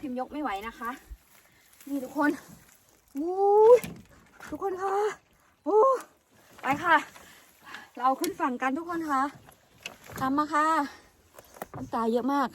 พิมพ์ยกไม่ไหวนะคะ นี่ทุกคนวู้ยทุกคนค่ะโอ้ไปค่ะ เราขึ้นฝั่งกันทุกคนค่ะตามมาค่ะน้ำตาเยอะมาก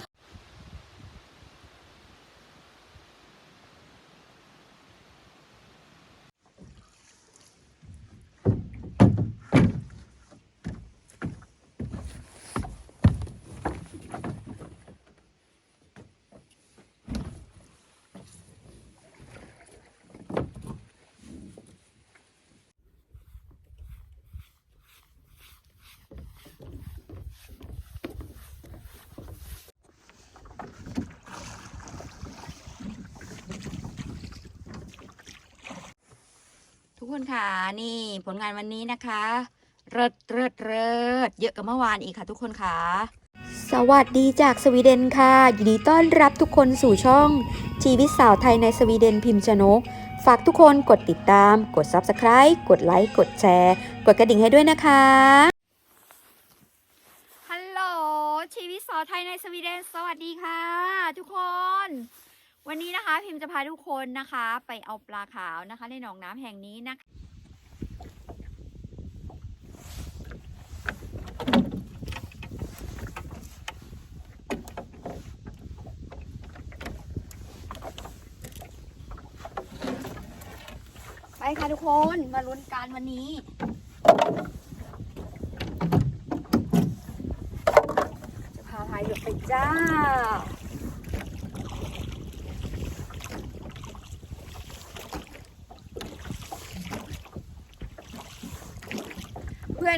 คนค่ะนี่ผลงานวันนี้นะคะเริดเริดเริดเยอะกว่าเมื่อวานอีกค่ะทุกคนค่ะ สวัสดีจากสวีเดนค่ะ ยินดีต้อนรับทุกคนสู่ช่อง ชีวิตสาวไทยในสวีเดนพิมพ์ชนก ฝากทุกคนกดติดตาม กด Subscribe กดไลค์ กดแชร์ กดกระดิ่งให้ด้วยนะคะฮัลโหลชีวิตสาวไทยในสวีเดน สวัสดีค่ะ ทุกคน วันนี้นะคะพิมจะพาทุกคนนะคะ ไปเอาปลาขาวนะคะ ในหนองน้ำแห่งนี้นะคะไปค่ะทุกคนมาลุ้นกันวันนี้จะพาพายเรือไปจ้า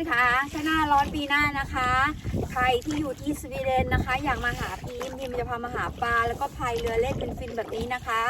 อนคะถ้าหน้าร้อนปีหน้านะคะ ใครที่อยู่ที่สวีเดนนะคะ อยากมาหาพีมพีมจะพามาหาปลาแล้วก็พายเรือเล่นเป็นฟินแบบนี้นะคะ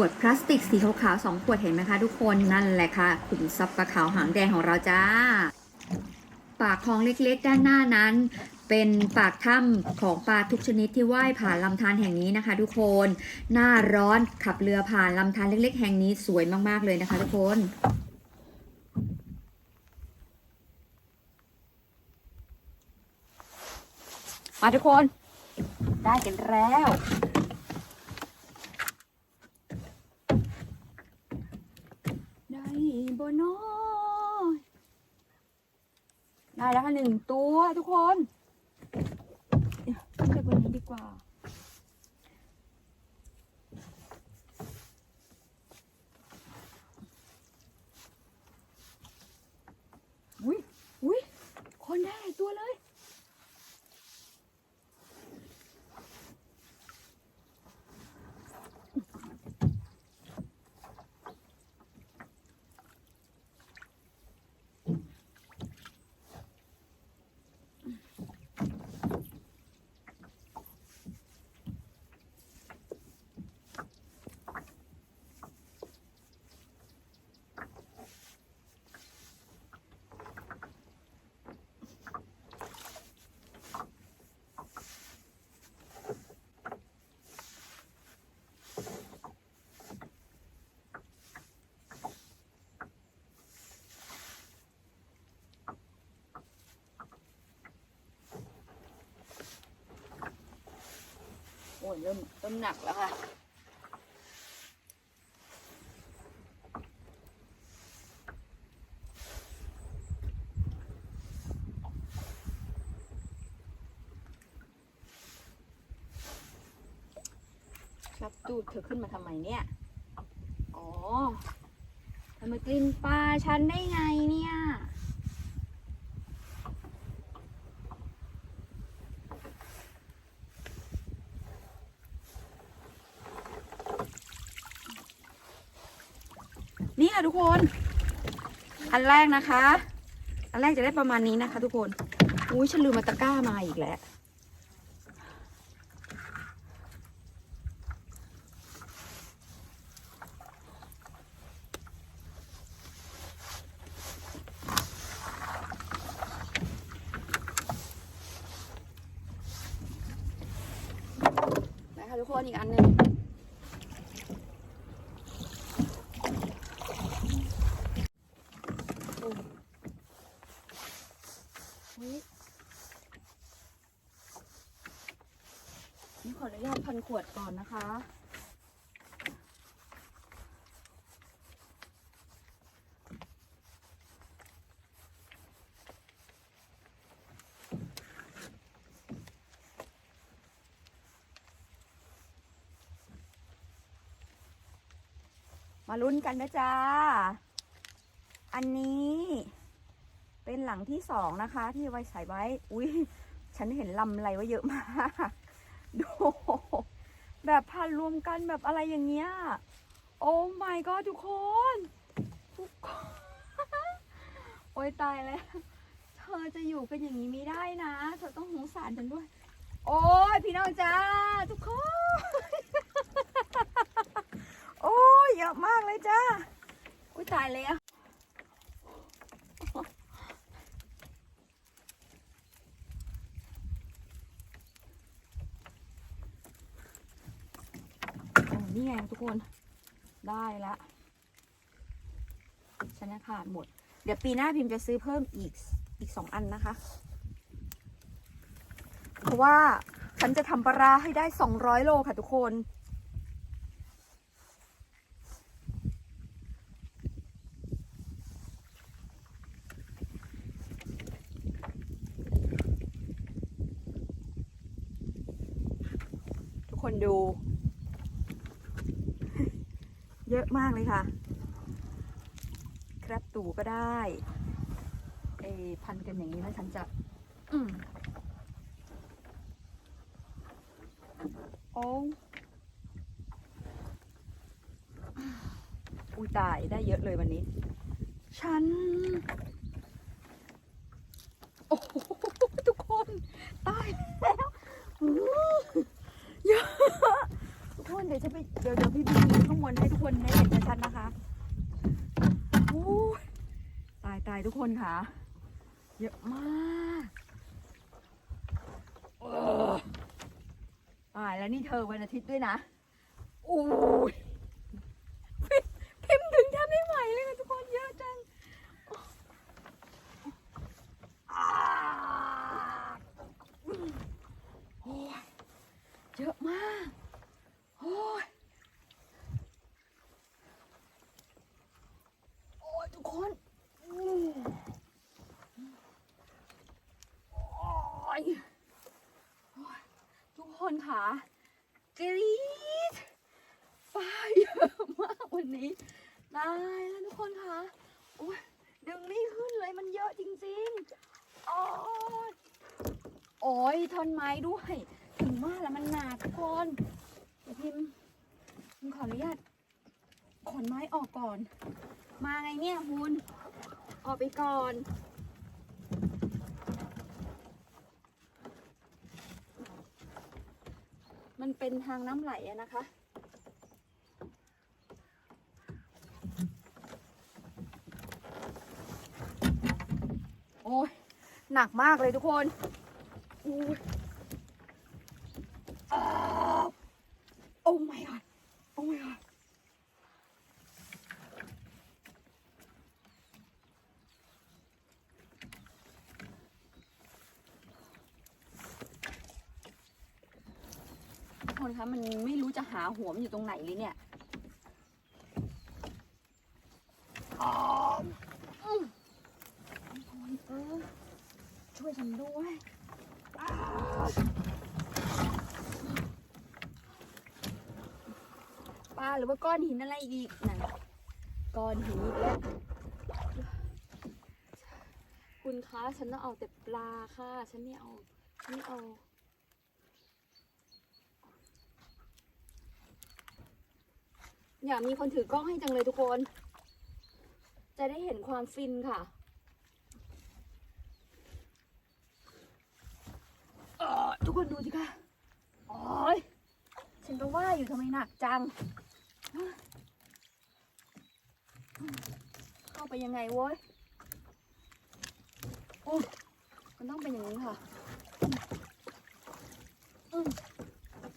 วดพลาสติกสีขาวๆสองขวดเห็นไหมคะทุกคนนั่นแหละค่ะขุมทรัพย์ปลาขาวหางแดงของเราจ้า ปากคลองเล็กๆ ด้านหน้านั้น เป็นปากถ้ำของปลาทุกชนิดที่ว่ายผ่านลำธารแห่งนี้นะคะ ทุกคน หน้าร้อนขับเรือผ่านลำธารเล็ก ๆ แห่งนี้สวยมากๆเลยนะคะ ทุกคนมาทุกคน ได้กันแล้ว ได้ บน้อยได้แล้วค่ะหนึ่งตัวทุกคนขึ้นไปบนนี้ดีกว่า อุ้ยอุ้ยคนได้หลายตัวเลย เริ่มเริ่มหนักแล้วค่ะครับตูดเธอขึ้นมาทำไมเนี่ย อ๋อทำไมกลินปลาฉันได้ไงเนี่ย นี่ค่ะทุกคน อันแรกนะคะ อันแรกจะได้ประมาณนี้นะคะ ทุกคน อุ้ยฉันลืมมาตะกร้ามาอีกแล้ว นะคะทุกคนอีกอันหนึ่งโอ้ นี่ขออนุญาตพันขวดก่อนนะคะ มาลุ้นกันนะจ๊ะ อันนี้ เป็นหลังที่สองนะคะ ที่ไว้ใส่ไว้ อุ้ยฉันเห็นลำอะไรไว้เยอะมากดู แบบพันรวมกันแบบอะไรอย่างเงี้ย โอ้ my god ทุกคนทุกคนโอ้ยตายแล้วเธอจะอยู่กันอย่างนี้ไม่ได้นะ เธอต้องสงสารฉันด้วย โอ้ยพี่น้องจ้าทุกคน โอ้ยเยอะมากเลยจ้าอุ้ยตายแล้ว นี่ไงทุกคนได้ละฉันะขาดหมด เดี๋ยวปีหน้าพิมจะซื้อเพิ่มอีกอีกสองอันนะคะ เพราะว่าฉันจะทำปลาให้ได้200โลค่ะทุกคนทุกคนดู เยอะมากเลยค่ะ ครับตู่ก็ได้เอพันกันอย่างนี้แล้วฉันจะอืมโอ้อุ้ยตายได้เยอะเลยวันนี้ ฉัน โอ้โหทุกคน ตายแล้วเยอะ นเดี๋ยวจะไปเดี๋ยวเดี๋ยวพี่บีข้างบนให้ทุกคนได้เห็นชัดๆนะคะโอ้ตายตายทุกคนค่ะ เยอะมากออตายแล้วนี่เธอวันอาทิตย์ด้วยนะโอ้ยพิมพ์ถึงแทบไม่ไหวเลยค่ะทุกคนเยอะจังอ่าโอ้ยเยอะมาก โอ้ย โอ้ยทุกคนอืมโอ้ยโอ้ยทุกคนค่ะกรี๊ดฟ้าเยอะมากวันนี้ตายแล้วทุกคนค่ะ โอ้ยดึงไม่ขึ้นเลยมันเยอะจริงๆ โอ้ยโอ้ ยทนไม้ด้วย ถึงว่าแล้วมันหนักทุกคนเดี๋ยวพิมพ์พิมขออนุญาตขนไม้ออกก่อน มาไงเนี่ยคุณออกไปก่อนมันเป็นทางน้ำไหลอะนะคะ โอ้ยหนักมากเลยทุกคน โอ้ยอ้โอ้ my god โอ้ my god ทุกคนคะมันไม่รู้จะหาหัวมันอยู่ตรงไหนเลยเนี่ยอ๋ออืมเออช่วยฉันด้วยอ้าวปลา หรือว่าก้อนหินอะไรอีกนั่นก้อนหินอีกแล้วคุณคะฉันต้องเอาแต่ปลาค่ะ ฉันไม่เอาฉันไม่เอาอยากมีคนถือกล้องให้จังเลยทุกคน จะได้เห็นความฟินค่ะทุกคนดูสิค่ะโอ้ยฉันก็ว่าอยู่ทำไมหนักจัง เข้าไปยังไงโว้ยโอ้มันต้องเป็นอย่างนี้ค่ะอืม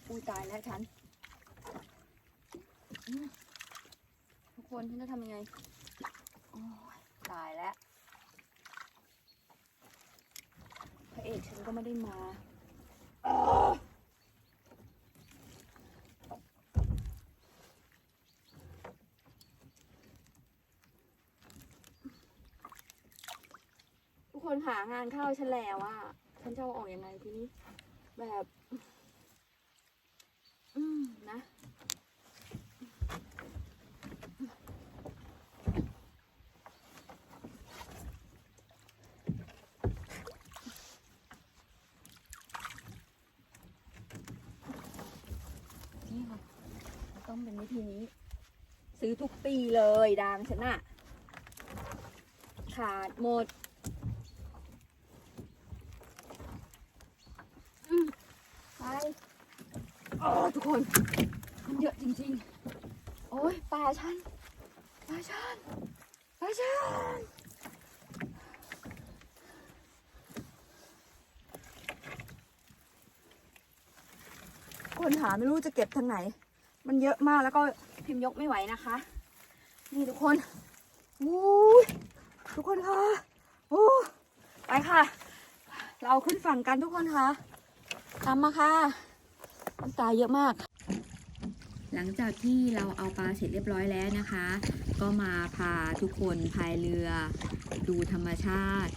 อุ้ยตายแล้วฉัน ทุกคนฉันจะทำยังไง โอ้ยตายแล้ว พระเอกฉันก็ไม่ได้มาอ้าวทุก คนหางานเข้าฉันแล้วอะฉันจะเอาออกยังไงทีนี้ แบบ อืมนะนี่ค่ะต้องเป็นวิธีนี้ ซื้อทุกปีเลยดังฉันอะขาดหมดอืม ไปโอ้ทุกคน มันเยอะจริงๆ โอ้ยปลาฉันปลาฉันปลาฉันคนหาไม่รู้จะเก็บทางไหน มันเยอะมากแล้วก็พิมพ์ยกไม่ไหวนะคะ นี่ทุกคนอู้ยทุกคนคะอู้ไปค่ะ เราขึ้นฝั่งกันทุกคนค่ะ ตามมาค่ะน้ำตาเยอะมาก หลังจากที่เราเอาปลาเสร็จเรียบร้อยแล้วนะคะ ก็มาพาทุกคนพายเรือ ดูธรรมชาติ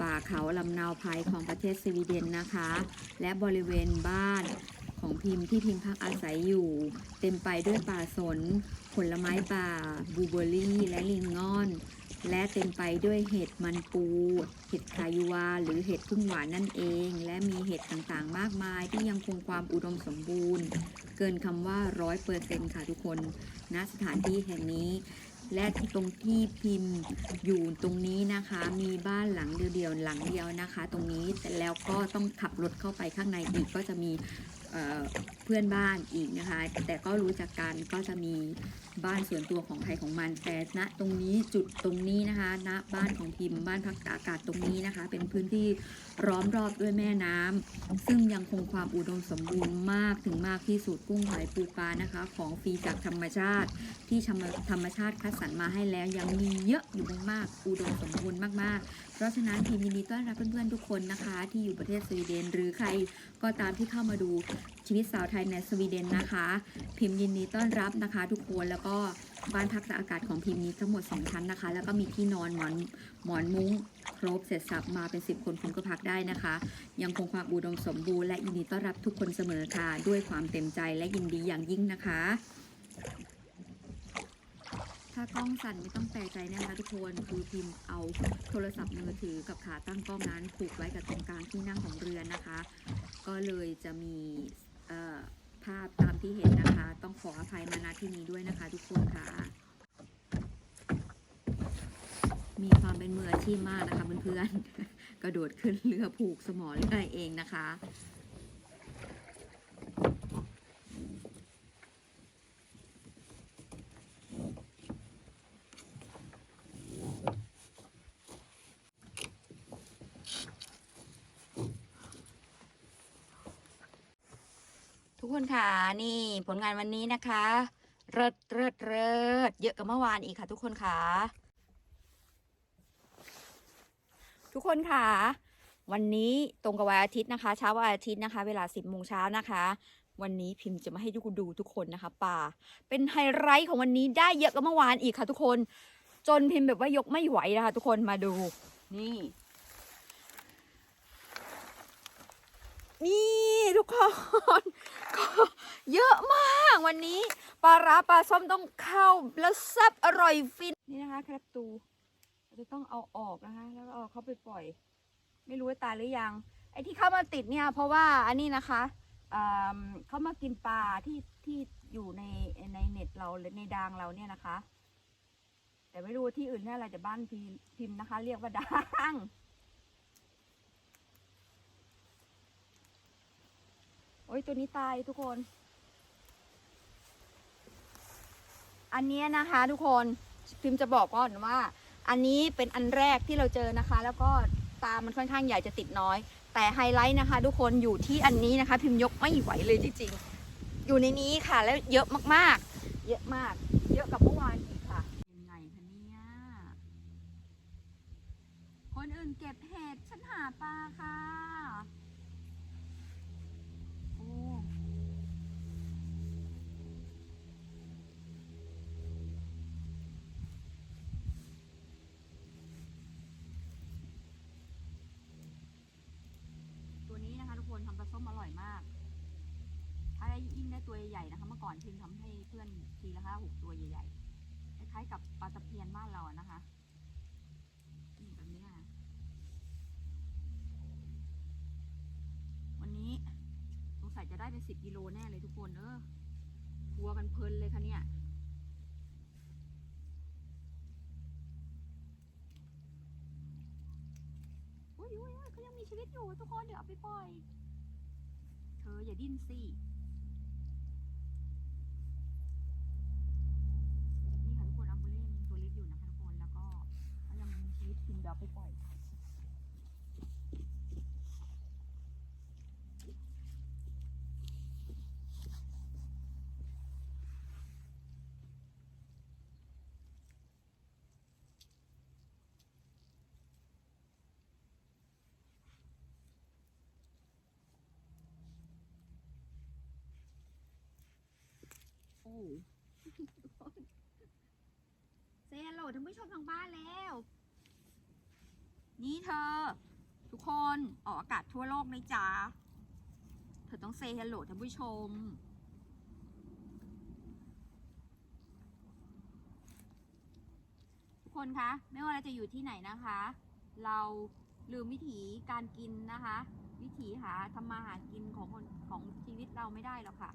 ป่าเขาลำนาวไพรของประเทศสวีเดนนะคะ และบริเวณบ้านของพิมพ์ที่พิมพ์พักอาศัยอยู่ เต็มไปด้วยป่าสน ผลไม้ป่าบูเบอร์รี่ และลิงงอน และเต็มไปด้วยเห็ดมันปู เห็ดคายูวา หรือเห็ดพึ่งหวานนั่นเอง และมีเห็ดต่างๆ มากมายที่ยังคงความอุดมสมบูรณ์ เกินคำว่าร้อยเปอร์เซ็นต์ค่ะทุกคนณสถานที่แห่งนี้ และที่ตรงที่พิมพ์อยู่ตรงนี้นะคะ มีบ้านหลังเดียวๆหลังเดียวนะคะ ตรงนี้แต่แล้วก็ต้องขับรถเข้าไปข้างในอีกก็จะมี เเพื่อนบ้านอีกนะคะ แต่ก็รู้จักกันก็จะมีบ้านส่วนตัวของใครของมัน แต่ณตรงนี้จุดตรงนี้นะคะณบ้านของพิมพ์บ้านพักอากาศตรงนี้นะคะ เป็นพื้นที่ล้อมรอบด้วยแม่น้ำซึ่งยังคงความอุดมสมบูรณ์มากถึงมากที่สุดกุ้งหอยปูปลานะคะ ของฟรีจากธรรมชาติ ที่ธรรมธรรมชาติคัดสรรมาให้แล้วยังมีเยอะอยู่มากๆอุดมสมบูรณ์มากๆเพราะฉะนั้นทีมยินดีต้อนรับเพื่อนๆทุกคนนะคะ ที่อยู่ประเทศสวีเดน หรือใครก็ตามที่เข้ามาดูชีวิตสาวไทยในสวีเดนนะคะ พิมพ์ยินดีต้อนรับนะคะ ทุกคนแล้วก็บ้านพักตากอากาศของพิมพ์นี้ทั้งหมด2ชั้นนะคะ แล้วก็มีที่นอนหมอนหมอนมุ้งครบเสร็จสับมาเป็น 10 คนคุณก็พักได้นะคะ ยังคงความอุดมสมบูรณ์และยินดีต้อนรับทุกคนเสมอค่ะ ด้วยความเต็มใจและยินดีอย่างยิ่งนะคะ ถ้ากล้องสั่นไม่ต้องแปลกใจนะคะทุกคนคือพิมพ์เอาโทรศัพท์มือถือกับขาตั้งกล้องนั้นผูกไว้กับตรงกลางที่นั่งของเรือนะคะ ก็เลยจะมีภาพตามที่เห็นนะคะ ต้องขออภัยมาณที่นี้ด้วยนะคะทุกคนค่ะ มีความเป็นมืออาชีพมากนะคะเพื่อนๆกระโดดขึ้นเรือผูกสมอเรือเองนะคะ คนค่ะนี่ผลงานวันนี้นะคะ เริดเริดเริดเยอะกว่าเมื่อวานอีกค่ะ ทุกคนค่ะ ทุกคนค่ะ วันนี้ตรงกับวันอาทิตย์นะคะ เช้าวันอาทิตย์นะคะ เวลาสิบโมงเช้านะคะ วันนี้พิมพ์จะมาให้ทุกคนดูทุกคนนะคะป่า เป็นไฮไลท์ของวันนี้ได้เยอะกว่าเมื่อวานอีกค่ะ ทุกคน จนพิมพ์แบบว่ายกไม่ไหวนะคะ ทุกคนมาดู นี่ นี่ทุกคนก็เยอะมากวันนี้ปลาร้าปลาส้มต้องเข้าแล้วแซ่บอร่อยฟินนี่นะคะครับตูจะต้องเอาออกนะคะ แล้วก็เอาเขาไปปล่อย ไม่รู้ว่าตายหรือยัง ไอ้ที่เข้ามาติดเนี่ยเพราะว่าอันนี้นะคะอ่าเขามากินปลาที่ที่อยู่ในในเน็ตเราในดางเราเนี่ยนะคะ แต่ไม่รู้ที่อื่นเรียอะไรแต่บ้านพิมพ์นะคะ เรียกว่าด่าง โอ้ยตัวนี้ตายทุกคน อันนี้นะคะทุกคนพิมจะบอกก่อนว่า อันนี้เป็นอันแรกที่เราเจอนะคะ แล้วก็ตามันค่อนข้างใหญ่จะติดน้อย แต่ไฮไลท์นะคะ ทุกคนอยู่ที่อันนี้นะคะ พิมยกไม่ไหวเลยจริงๆอยู่ในนี้ค่ะ แล้วเยอะมากๆ เยอะมาก เยอะกับเมื่อวานอีกค่ะยังไงคะเนี่ยคนอื่นเก็บเห็ดฉันหาปลาค่ะ โอ้ตัวนี้นะคะ ทุกคนทำปลา ส้มอร่อยมาก ถ้าได้ยิ่งได้ตัวใหญ่ๆนะคะ เมื่อก่อนพิมทำให้เพื่อนทีละห้าหกตัวใหญ่ๆคล้ายๆกับปลาตะเพียนบ้านเราอะนะคะนี่แบบนี้นะวันนี้สงสัยจะได้เป็นสิบกิโลแน่เลยทุกคนเออทัวกันเพลินเลยค่ะเนี่ยอุ้ยอุ้ยอุ้ยเขายังมีชีวิตอยู่ทุกคนเดี๋ยวเอาไปปล่อย เธออย่าดิ้นสิ นี่ค่ะทุกคนอัมบูเล่ยังตัวเล็กอยู่นะคะทุกคน แล้วก็เขายังมีชีวิตกินเดี๋ยวเอาไปปล่อย โอ้ ทุกคนเซฮัลโหลท่านผู้ชมทางบ้านแล้ว นี่เธอ ทุกคนออกอากาศทั่วโลกนะจ๊ะเธอต้องเซฮัลโหลท่านผู้ชม ทุกคนคะ ไม่ว่าเราจะอยู่ที่ไหนนะคะ เราลืมวิถีการกินนะคะ วิถีหาทำมาหากินของคนของชีวิตเราไม่ได้หรอกค่ะ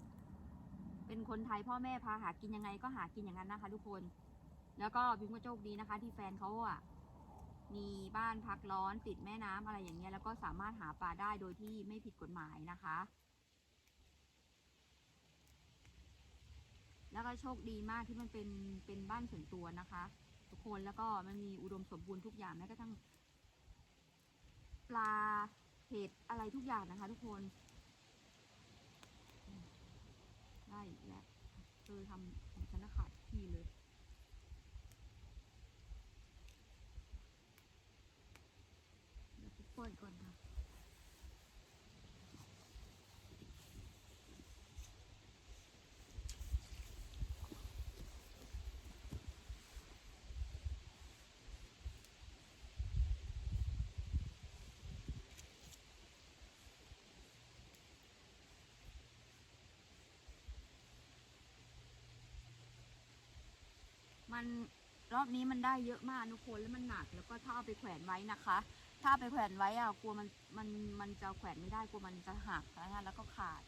เป็นคนไทยพ่อแม่พาหากินยังไงก็หากินอย่างนั้นนะคะ ทุกคน แล้วก็พิมก็โชคดีนะคะ ที่แฟนเขาอะมีบ้านพักร้อนติดแม่น้ำอะไรอย่างเงี้ยแล้วก็สามารถหาปลาได้โดยที่ไม่ผิดกฎหมายนะคะ แล้วก็โชคดีมากที่มันเป็นเป็นบ้านส่วนตัวนะคะ ทุกคนแล้วก็มันมีอุดมสมบูรณ์ทุกอย่างแม้กระทั่งปลาเห็ดอะไรทุกอย่างนะคะ ทุกคน ได้อีกแล้วเธอทำของฉันขาดที่เลย เดี๋ยวไปปล่อยก่อนค่ะ มันรอบนี้มันได้เยอะมากทุกคนแล้วมันหนัก แล้วก็ถ้าเอาไปแขวนไว้นะคะ ถ้าไปแขวนไว้อะกลัวมันมันมันจะแขวนไม่ได้กลัวมันจะหักนะคะแล้วก็ขาด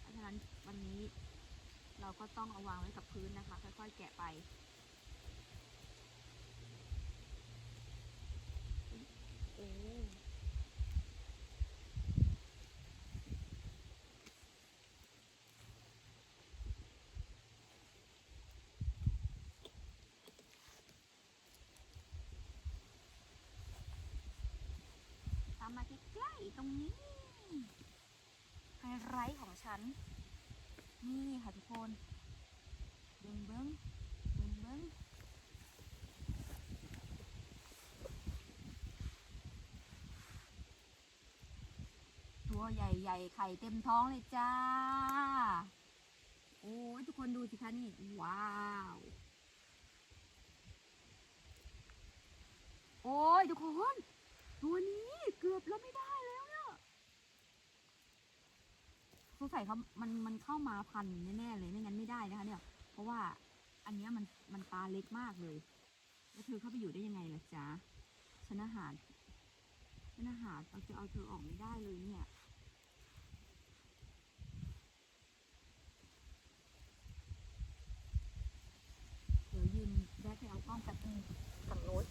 เพราะฉะนั้นวันนี้เราก็ต้องเอาวางไว้กับพื้นนะคะ ค่อยๆแกะไป โอ้ตา มาใกล้ๆตรงนี้ไฮไลท์ของฉัน นี่ค่ะทุกคนเบิ้งเบิ้งเบิ้งเบิ้งตัวใหญ่ๆ ไข่เต็มท้องเลยจ้า โอ้ยทุกคนดูสิคะนี่ ว้าวโอ้ยทุกคน ตัวนี้เกือบแล้วไม่ได้แล้วเนี่ยสงสัยเขามันมันเข้ามาพันแน่ๆเลยไม่งั้นไม่ได้นะคะเนี่ย เพราะว่าอันนี้มันมันตาเล็กมากเลย แล้วเธอเข้าไปอยู่ได้ยังไงล่ะจ๊ะชนะหารชนะหารเราจะเอาเธอออกไม่ได้เลยเนี่ยเดี๋ยวยืนแบกไปเอากล้องแป๊บนึงกับโน้ต